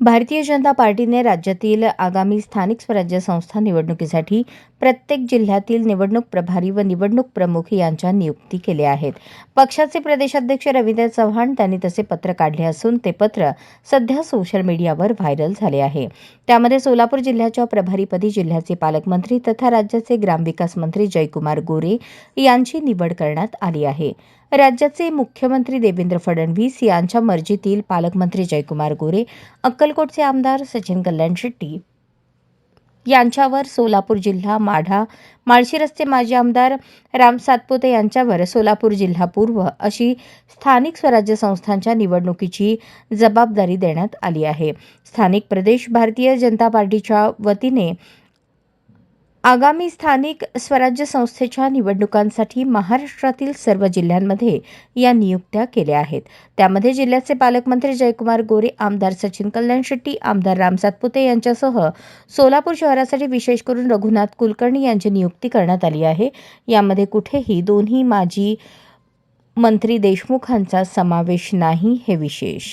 भारतीय जनता पार्टीने राज्यातील आगामी स्थानिक स्वराज्य संस्था निवडणुकीसाठी प्रत्येक जिल्ह्यातील निवडणूक प्रभारी व निवडणूक प्रमुख यांच्या नियुक्ती केल्या आहेत. पक्षाचे प्रदेशाध्यक्ष रवींद्र चव्हाण त्यांनी तसे पत्र काढले असून ते पत्र सध्या सोशल मीडियावर व्हायरल झाले आहे. त्यामध्ये सोलापूर जिल्ह्याच्या प्रभारीपदी जिल्ह्याचे पालकमंत्री तथा राज्याचे ग्रामविकास मंत्री जयकुमार गोरे यांची निवड करण्यात आली आहे. राज्याचे मुख्यमंत्री देवेंद्र फडणवीस यांच्या मर्जीतील पालकमंत्री जयकुमार गोरे अक्कलकोटचे आमदार सचिन कल्याण शेट्टी यांच्यावर सोलापूर जिल्हा माढा माळशिरसचे माजी आमदार राम सातपुते यांच्यावर सोलापूर जिल्हा पूर्व अशी स्थानिक स्वराज्य संस्थांच्या निवडणुकीची जबाबदारी देण्यात आली आहे. स्थानिक प्रदेश भारतीय जनता पार्टीच्या वतीने आगामी स्थानिक स्वराज्य संस्थेच्या निवडणुकांसाठी महाराष्ट्रातील सर्व जिल्ह्यांमध्ये या नियुक्त्या केल्या आहेत. त्यामध्ये जिल्ह्याचे पालकमंत्री जयकुमार गोरे आमदार सचिन कल्याण शेट्टी आमदार राम सातपुते यांच्यासह सोलापूर शहरासाठी विशेष करून रघुनाथ कुलकर्णी यांची नियुक्ती करण्यात आली आहे. यामध्ये कुठेही दोन्ही माजी मंत्री देशमुखांचा समावेश नाही हे विशेष.